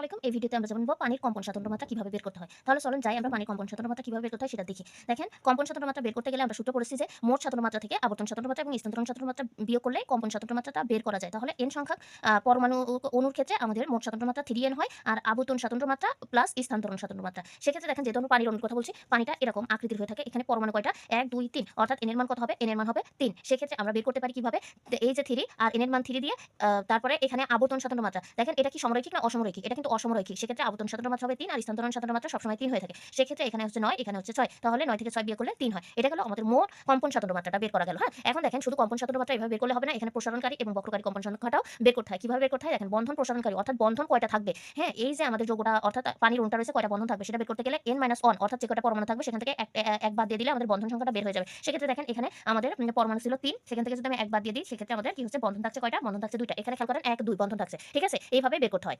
আলাইকুম এই ভিডিওতে আমরা জানব পানির কম্পন স্বাতন্ত্র মাত্রা কীভাবে বের করতে হয়। তাহলে চলুন যাই আমরা পানির কম্পন স্বাতন্ত্র মাত্রা কীভাবে বের করতে হয় সেটা দেখি। দেখেন, কম্পন স্বাতন্ত্র মাত্রা বের করতে গেলে আমরা সূত্র পড়েছি যে মোট স্বাতন্ত্র মাত্রা থেকে আবর্তন স্বাতন্ত্র মাত্রা এবং স্থানান্তরণ স্বাতন্ত্র মাত্রা বিয়োগ করলে কম্পন স্বাতন্ত্র মাত্রাটা বের করা যায়। তাহলে এন সংখ্যক পরমাণু অণুর ক্ষেত্রে আমাদের মোট স্বাতন্ত্র মাত্রা থ্রি এন হয় আর আবর্তন স্বাতন্ত্র মাত্রা প্লাস স্থানান্তরণ স্বাতন্ত্র মাত্রা সেক্ষেত্রে দেখেন যেহেতু আমরা পানির অণুর কথা বলছি, পানিটা এরকম আকৃতির হয়ে থাকে। এখানে পরমাণু কয়টা? এক, দুই, তিন। অর্থাৎ এনের মান কত হবে? এনের মান হবে তিন। সেক্ষেত্রে আমরা বের করতে পারি কীভাবে? এই যে থ্রি আর এনের মান থ্রি দিয়ে তারপরে এখানে আবর্তন সাধারণ মাত্রা দেখেন এটা কি সমরৈখিক না অসমরৈখিক? এটা কিন্তু অসমরৈখিক, সেক্ষেত্রে আবর্তন স্বাতন্ত্র মাত্রা হবে তিন আর স্থানান্তরণ স্বাতন্ত্র মাত্রা সবসময় তিন হয়ে থাকে। সেক্ষেত্রে এখানে হচ্ছে নয়, এখানে হচ্ছে ছয়, তাহলে নয় থেকে ছয় বিয়ে করলে তিন হয়। এটা হলো আমাদের মোট কম্পন স্বাতন্ত্র মাত্রাটা বের করা গেল হ্যাঁ? এখন দেখেন শুধু কম্পন স্বাতন্ত্র মাত্রা এভাবে বের করলে হবে না, এখানে প্রসারণকারী এবং বক্রকারী কম্পন সংখ্যাটাও বের করতে হয়। কীভাবে বের করতে হয়? দেখেন বন্ধন প্রসারণকারী, অর্থাৎ বন্ধন কয়টা থাকবে? হ্যাঁ এই যে আমাদের যোগটা, অর্থাৎ পানির উনটা রয়েছে কয়টা বন্ধন থাকবে সেটা বের করতে গেলে এন মাইনাস ওয়ান অর্থাৎ যে কয়টা পরমাণু থাকবে সেখান থেকে এক- বাদ দিয়ে দিলে আমাদের বন্ধন সংখ্যাটা বের হয়ে যাবে। সেক্ষেত্রে দেখেন এখানে আমাদের পরমাণু ছিল তিন, সেখান থেকে যদি আমি এক বাদ দিয়ে দিই, সেক্ষেত্রে আমাদের কি হচ্ছে বন্ধন থাকছে কয়টা? বন্ধন থাকছে দুইটা। এখানে খেয়াল করেন এক, দুই বন্ধন থাকছে, ঠিক আছে? এইভাবে বের করতে হয়।